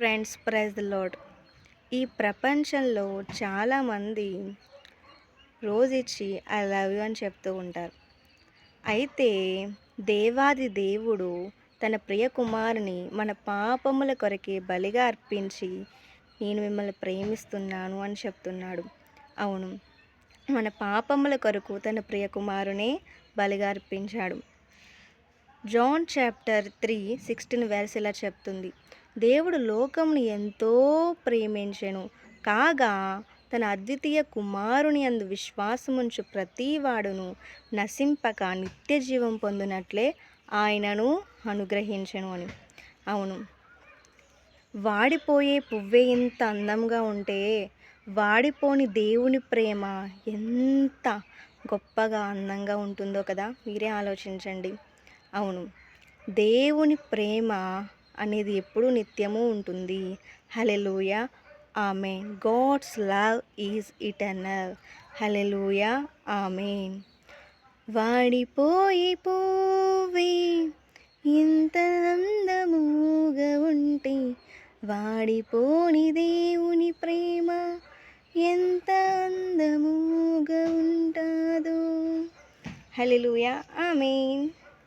Friends praise load ఈ ప్రపంచంలో చాలామంది రోజు ఐ లవ్ యూ అని చెప్తూ ఉంటారు. అయితే దేవాది దేవుడు తన ప్రియ కుమారుని మన పాపముల కొరకే బలిగా అర్పించి నేను మిమ్మల్ని ప్రేమిస్తున్నాను అని చెప్తున్నాడు. అవును మన పాపముల కొరకు తన ప్రియ కుమారునే బలిగా అర్పించాడు. John chapter three sixteen verse ఇలా చెప్తుంది. దేవుడు లోకమును ఎంతో ప్రేమించెను. కాగా తన అద్వితీయ కుమారుని అందు విశ్వాసముంచు ప్రతివాడును నశింపక నిత్య జీవం పొందినట్లే ఆయనను అనుగ్రహించను అని. అవును. వాడిపోయే పువ్వే ఇంత అందంగా ఉంటే వాడిపోని దేవుని ప్రేమ ఎంత గొప్పగా అందంగా ఉంటుందో కదా మీరే ఆలోచించండి. అవును. దేవుని ప్రేమ అనేది ఎప్పుడూ నిత్యము ఉంటుంది. హలెలూయ ఆమె God's love is eternal. Hallelujah ఆమె వాడిపోయి పోవి. ఇంత అందముగా ఉంటే వాడిపోని దేవుని ప్రేమ ఎంత అందముగా ఉంటాదో. Hallelujah amen.